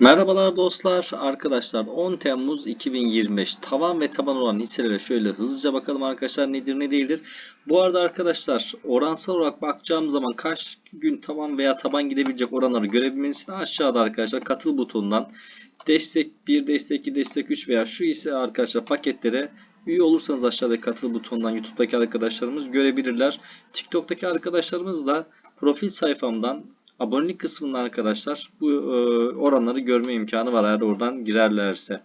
Merhabalar dostlar, arkadaşlar 10 Temmuz 2025 tavan ve taban olan hisselere şöyle hızlıca bakalım arkadaşlar nedir ne değildir. Bu arada arkadaşlar oransal olarak bakacağım zaman kaç gün tavan veya taban gidebilecek oranları görebilmeniz için aşağıda arkadaşlar katıl butonundan destek 1, destek 2, destek 3 veya şu ise arkadaşlar paketlere üye olursanız aşağıdaki katıl butonundan YouTube'daki arkadaşlarımız görebilirler. TikTok'taki arkadaşlarımız da profil sayfamdan abonelik kısmından arkadaşlar bu e, oranları görme imkanı var eğer oradan girerlerse.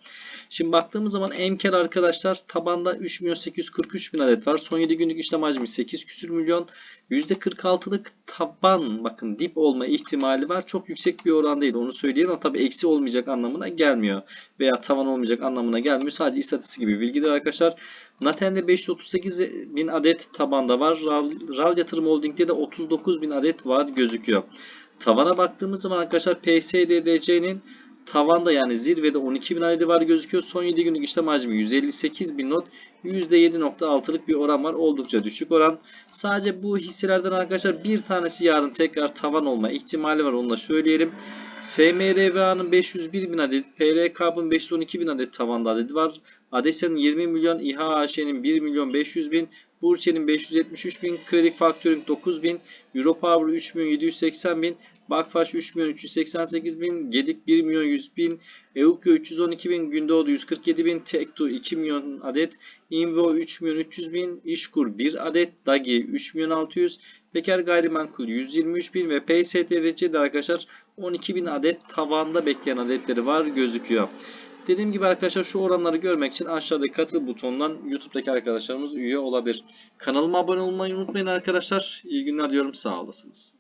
Şimdi baktığımız zaman emker arkadaşlar tabanda 3 milyon 843 bin adet var. Son 7 günlük işlem hacmi 8 küsür milyon. %46'lık taban bakın dip olma ihtimali var. Çok yüksek bir oran değil onu söyleyeyim ama tabi eksi olmayacak anlamına gelmiyor. Veya tavan olmayacak anlamına gelmiyor. Sadece istatistik gibi bilgidir arkadaşlar. Naten'de 538 bin adet tabanda var. RAL, RAL Yatırım Holding'de de 39 bin adet var gözüküyor. Tavana baktığımız zaman arkadaşlar PSDDC'nin tavanda yani zirvede 12 bin adedi var gözüküyor. Son 7 günlük işlem hacmi 158 bin not. %7.6'lık bir oran var. Oldukça düşük oran. Sadece bu hisselerden arkadaşlar bir tanesi yarın tekrar tavan olma ihtimali var. Onu da söyleyelim. SMRVA'nın 501 bin adet, PRK'ın 512 bin adet tavanda adedi var. Adesya'nın 20 milyon, İHAŞ'nin 1 milyon 500 bin, Burçe'nin 573 bin, Kredi Factoring 9 bin, Europower 3 milyon 780 bin, Bakfaş 3 milyon 388 bin, Gedik 1 milyon 100 bin, Eukyo 312 bin, Gündoğdu 147 bin, Tekto 2 milyon adet, Invo 3 milyon 300 bin, İşkur 1 adet, Dagi 3 milyon 600, Peker Gayrimenkul 123 bin ve PSTDC'de arkadaşlar 12 bin adet tavanda bekleyen adetleri var gözüküyor. Dediğim gibi arkadaşlar şu oranları görmek için aşağıdaki katıl butonundan YouTube'daki arkadaşlarımız üye olabilir. Kanalıma abone olmayı unutmayın arkadaşlar. İyi günler diyorum sağ olasınız.